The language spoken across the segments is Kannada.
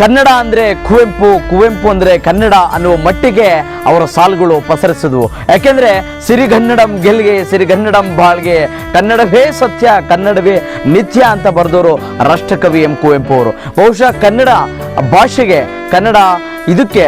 ಕನ್ನಡ ಅಂದರೆ ಕುವೆಂಪು ಕುವೆಂಪು ಅಂದರೆ ಕನ್ನಡ ಅನ್ನುವ ಮಟ್ಟಿಗೆ ಅವರ ಸಾಲುಗಳು ಪಸರಿಸಿದ್ವು. ಯಾಕೆಂದರೆ ಸಿರಿಗನ್ನಡಂ ಗೆಲ್ಗೆ, ಸಿರಿಗನ್ನಡಂ ಬಾಳ್ಗೆ, ಕನ್ನಡವೇ ಸತ್ಯ, ಕನ್ನಡವೇ ನಿತ್ಯ ಅಂತ ಬರೆದವರು ರಾಷ್ಟ್ರಕವಿ ಎಂ ಕುವೆಂಪು ಅವರು. ಬಹುಶಃ ಕನ್ನಡ ಭಾಷೆಗೆ ಕನ್ನಡ ಇದಕ್ಕೆ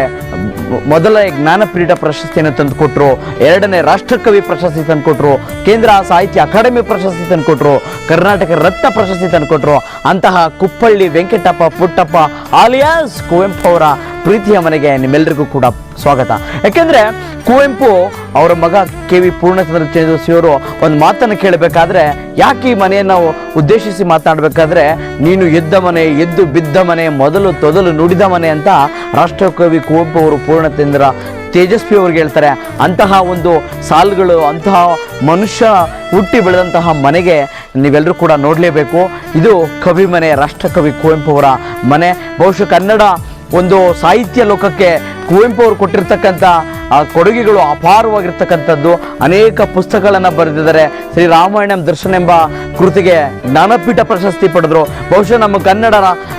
ಮೊದಲ ಜ್ಞಾನಪೀಠ ಪ್ರಶಸ್ತಿಯನ್ನು ತಂದುಕೊಟ್ರು, ಎರಡನೇ ರಾಷ್ಟ್ರಕವಿ ಪ್ರಶಸ್ತಿ ತಂದುಕೊಟ್ರು, ಕೇಂದ್ರ ಸಾಹಿತ್ಯ ಅಕಾಡೆಮಿ ಪ್ರಶಸ್ತಿ ತಂದುಕೊಟ್ರು, ಕರ್ನಾಟಕ ರತ್ನ ಪ್ರಶಸ್ತಿ ತಂದುಕೊಟ್ರು. ಅಂತಹ ಕುಪ್ಪಳ್ಳಿ ವೆಂಕಟಪ್ಪ ಪುಟ್ಟಪ್ಪ ಆಲಿಯಾಸ್ ಕುವೆಂಪು ಅವರ ಪ್ರೀತಿಯ ಮನೆಗೆ ನಿಮ್ಮೆಲ್ಲರಿಗೂ ಕೂಡ ಸ್ವಾಗತ. ಯಾಕೆಂದ್ರೆ ಕುವೆಂಪು ಅವರ ಮಗ ಕೆ ವಿ ಪೂರ್ಣಚಂದ್ರ ಚಂದ್ರಸಿಯವರು ಒಂದು ಮಾತನ್ನು ಕೇಳಬೇಕಾದ್ರೆ, ಯಾಕೆ ಈ ಮನೆಯನ್ನು ಉದ್ದೇಶಿಸಿ ಮಾತನಾಡಬೇಕಾದ್ರೆ ನೀನು ಎದ್ದ ಮನೆ, ಎದ್ದು ಬಿದ್ದ ಮನೆ, ಮೊದಲು ತೊದಲು ನುಡಿದ ಮನೆ ಅಂತ ರಾಷ್ಟ್ರಕವಿ ಕುವೆಂಪು ಅವರು ಪೂರ್ಣಚಂದ್ರ ತೇಜಸ್ವಿ ಅವ್ರಿಗೆ ಹೇಳ್ತಾರೆ. ಅಂತಹ ಒಂದು ಸಾಲುಗಳು, ಅಂತಹ ಮನುಷ್ಯ ಹುಟ್ಟಿ ಬೆಳೆದಂತಹ ಮನೆಗೆ ನೀವೆಲ್ಲರೂ ಕೂಡ ನೋಡಲೇಬೇಕು. ಇದು ಕವಿ ಮನೆ, ರಾಷ್ಟ್ರಕವಿ ಕುವೆಂಪು ಅವರ ಮನೆ. ಬಹುಶಃ ಕನ್ನಡ ಒಂದು ಸಾಹಿತ್ಯ ಲೋಕಕ್ಕೆ ಕುವೆಂಪು ಅವರು ಕೊಟ್ಟಿರ್ತಕ್ಕಂಥ, ಆ, ಕೊಡುಗೆಗಳು ಅಪಾರವಾಗಿರ್ತಕ್ಕಂಥದ್ದು. ಅನೇಕ ಪುಸ್ತಕಗಳನ್ನು ಬರೆದಿದ್ದಾರೆ. ಶ್ರೀ ರಾಮಾಯಣಂ ದರ್ಶನ ಎಂಬ ಕೃತಿಗೆ ಜ್ಞಾನಪೀಠ ಪ್ರಶಸ್ತಿ ಪಡೆದರು. ಬಹುಶಃ ನಮ್ಮ ಕನ್ನಡ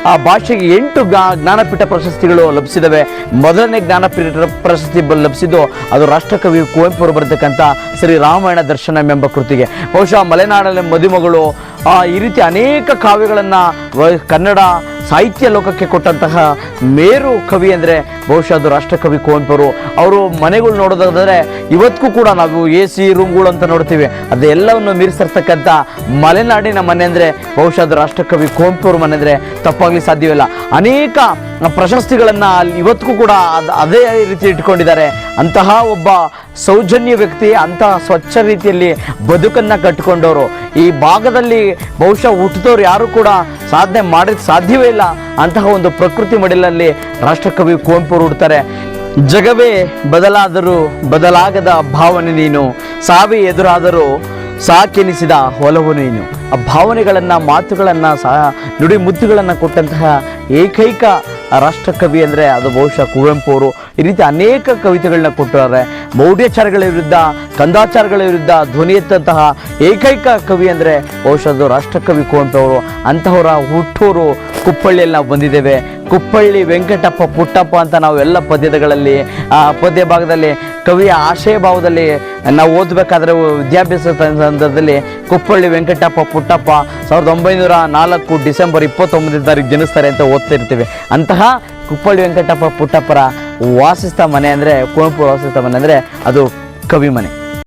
ಆ, ಭಾಷೆಗೆ ಎಂಟು ಜ್ಞಾ- ಜ್ಞಾನಪೀಠ ಪ್ರಶಸ್ತಿಗಳು ಲಭಿಸಿದವೆ. ಮೊದಲನೇ ಜ್ಞಾನಪೀಠ ಪ್ರಶಸ್ತಿ ಲಭಿಸಿದ್ದು ಅದು ರಾಷ್ಟ್ರಕವಿ ಕುವೆಂಪು ಅವರು ಶ್ರೀ ರಾಮಾಯಣ ದರ್ಶನಂ ಎಂಬ ಕೃತಿಗೆ. ಬಹುಶಃ ಮಲೆನಾಡಲ್ಲಿ ಮದುಮಗಳು ಈ ರೀತಿ ಅನೇಕ ಕಾವ್ಯಗಳನ್ನು ಕನ್ನಡ ಸಾಹಿತ್ಯ ಲೋಕಕ್ಕೆ ಕೊಟ್ಟಂತಹ ಮೇರು ಕವಿ ಅಂದರೆ ಬಹುಶಃ ಅದು ರಾಷ್ಟ್ರಕವಿ ಕುವೆಂಪುರು ಅವರು. ಮನೆಗಳು ನೋಡೋದಾದರೆ ಇವತ್ತಿಗೂ ಕೂಡ ನಾವು ಎ ಸಿ ರೂಮ್ಗಳು ಅಂತ ನೋಡ್ತೀವಿ. ಅದೆಲ್ಲವನ್ನು ಮೀರಿಸಿರ್ತಕ್ಕಂಥ ಮಲೆನಾಡಿನ ಮನೆ ಅಂದರೆ ಬಹುಶಃ ಅದು ರಾಷ್ಟ್ರಕವಿ ಕುವೆಂಪುರ ಮನೆ ಅಂದರೆ ತಪ್ಪಾಗಲಿ ಸಾಧ್ಯವಿಲ್ಲ. ಅನೇಕ ಪ್ರಶಸ್ತಿಗಳನ್ನು ಅಲ್ಲಿ ಇವತ್ತಿಗೂ ಕೂಡ ಅದ್- ಅದೇ ರೀತಿ ಇಟ್ಕೊಂಡಿದ್ದಾರೆ. ಅಂತಹ ಒಬ್ಬ ಸೌಜನ್ಯ ವ್ಯಕ್ತಿ, ಅಂತಹ ಸ್ವಚ್ಛ ರೀತಿಯಲ್ಲಿ ಬದುಕನ್ನು ಕಟ್ಟಿಕೊಂಡವರು. ಈ ಭಾಗದಲ್ಲಿ ಬಹುಶಃ ಹುಟ್ಟಿದವ್ರು ಯಾರು ಕೂಡ ಸಾಧನೆ ಮಾಡೋಕ್ಕೆ ಸಾಧ್ಯವೇ ಇಲ್ಲ ಅಂತಹ ಒಂದು ಪ್ರಕೃತಿ ಮಡಿಲಲ್ಲಿ ರಾಷ್ಟ್ರಕವಿ ಕುವೆಂಪು ಹುಡ್ತಾರೆ, ಜಗವೇ ಬದಲಾದರೂ ಬದಲಾಗದ ಭಾವನೆ ನೀನು ಸಾವಿ ಎದುರಾದರೂ ಸಾಕೆನಿಸಿದ ಒಲವು ನೀನು. ಆ ಭಾವನೆಗಳನ್ನು, ಮಾತುಗಳನ್ನು ಸಹ ನುಡಿ ಮುದ್ದುಗಳನ್ನು ಕೊಟ್ಟಂತಹ ಏಕೈಕ ರಾಷ್ಟ್ರಕವಿ ಅಂದರೆ ಅದು ಬಹುಶಃ ಕುವೆಂಪು ಅವರು. ಈ ರೀತಿ ಅನೇಕ ಕವಿತೆಗಳನ್ನ ಕೊಟ್ಟಿದ್ದಾರೆ. ಮೌಢ್ಯಾಚಾರಗಳ ವಿರುದ್ಧ, ಕಂದಾಚಾರಗಳ ವಿರುದ್ಧ, ಧ್ವನಿ ಎತ್ತಂತಹ ಏಕೈಕ ಕವಿ ಅಂದರೆ ಬಹುಶಃ ಅದು ರಾಷ್ಟ್ರಕವಿ ಕುವೆಂಪು ಅವರು. ಅಂತಹವರ ಹುಟ್ಟೂರು ಕುಪ್ಪಳ್ಳಿಯಲ್ಲಿ ನಾವು ಬಂದಿದ್ದೇವೆ. ಕುಪ್ಪಳ್ಳಿ ವೆಂಕಟಪ್ಪ ಪುಟ್ಟಪ್ಪ ಅಂತ ನಾವು ಎಲ್ಲ ಪದ್ಯಗಳಲ್ಲಿ, ಆ, ಪದ್ಯ ಭಾಗದಲ್ಲಿ, ಕವಿಯ ಆಶಯ ಭಾವದಲ್ಲಿ ನಾವು ಓದಬೇಕಾದ್ರೆ ವಿದ್ಯಾಭ್ಯಾಸ ಸಂದರ್ಭದಲ್ಲಿ ಕುಪ್ಪಳ್ಳಿ ವೆಂಕಟಪ್ಪ ಪುಟ್ಟಪ್ಪ ಸಾವಿರದ ಒಂಬೈನೂರ ನಾಲ್ಕು ಡಿಸೆಂಬರ್ ಇಪ್ಪತ್ತೊಂಬತ್ತನೇ ತಾರೀಕು ಜನಿಸ್ತಾರೆ ಅಂತ ಓದ್ತಾ ಇರ್ತೀವಿ ಅಂತಹ ಕುಪ್ಪಳ್ಳಿ ವೆಂಕಟಪ್ಪ ಪುಟ್ಟಪ್ಪರ ವಾಸಿಸ್ತ ಮನೆ ಅಂದರೆ, ಕುವೆಂಪು ವಾಸಿಸ್ತ ಮನೆ ಅಂದರೆ ಅದು ಕವಿ ಮನೆ.